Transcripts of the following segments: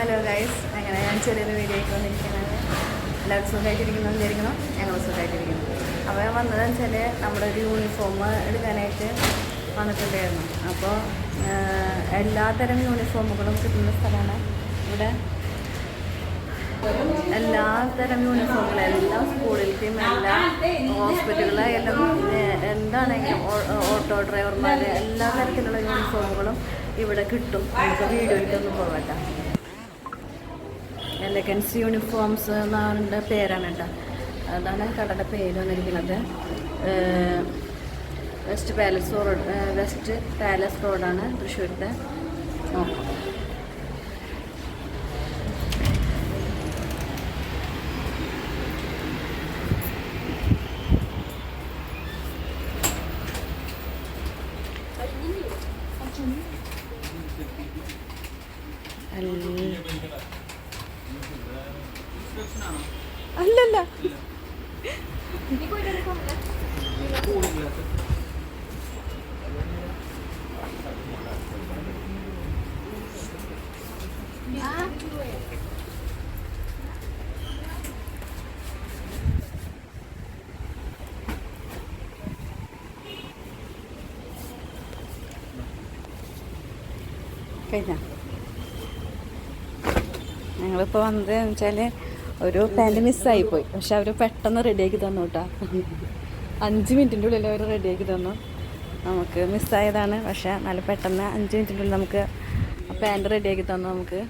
Hello guys അങ്ങനെ ഞാൻ ചെറിയൊരു വീഡിയോ ആയിട്ട് വന്നിരിക്കുന്നത് എല്ലാവരും സുഖമായിട്ടിരിക്കുന്നു വിചാരിക്കണം ഞങ്ങൾ സുഖമായിട്ടിരിക്കുന്നു. അപ്പോൾ ഞാൻ വന്നതെന്ന് വെച്ചാൽ നമ്മുടെ ഒരു യൂണിഫോം എടുക്കാനായിട്ട് വന്നിട്ടുണ്ടായിരുന്നു. അപ്പോൾ എല്ലാത്തരം യൂണിഫോമുകളും കിട്ടുന്ന സ്ഥലമാണ് ഇവിടെ. എല്ലാ തരം യൂണിഫോമുകളും എല്ലാ സ്കൂളിലേക്കും എല്ലാ ഹോസ്പിറ്റലുകളും എല്ലാം എന്താണെങ്കിലും ഓട്ടോ ഡ്രൈവർമാർ എല്ലാ തരത്തിലുള്ള യൂണിഫോമുകളും ഇവിടെ കിട്ടും. നമുക്ക് വീഡിയോയിലൊന്നും പോകട്ടെ എലഗൻസ് യൂണിഫോംസ് എന്നാണ് പേരാണ് കേട്ടോ. അതാണ് കടയുടെ പേര് വന്നിരിക്കുന്നത്. West palace road west palace റോഡാണ് തൃശ്ശൂരിന്റെ. നോക്കാം അല്ല- അല്ലല്ല. കഴിഞ്ഞ? ഞങ്ങളിപ്പോൾ വന്നത് വെച്ചാൽ ഒരു പാന്റ് മിസ്സായിപ്പോയി പക്ഷെ അവർ പെട്ടെന്ന് റെഡിയാക്കി തന്നു കേട്ടോ അഞ്ച് മിനിറ്റിന്റെ ഉള്ളിൽ അവർ റെഡിയാക്കി തന്നു. നമുക്ക് മിസ്സായതാണ് പക്ഷേ നല്ല പെട്ടെന്ന് അഞ്ച് മിനിറ്റിന്റെ ഉള്ളിൽ നമുക്ക് പാന്റ് റെഡിയാക്കി തന്നു നമുക്ക്.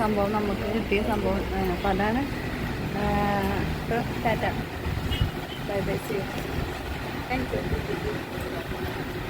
സംഭവം നമുക്ക് കിട്ടിയ സംഭവം അപ്പം അതാണ് ഇപ്പോൾ bye bye see you. Thank you.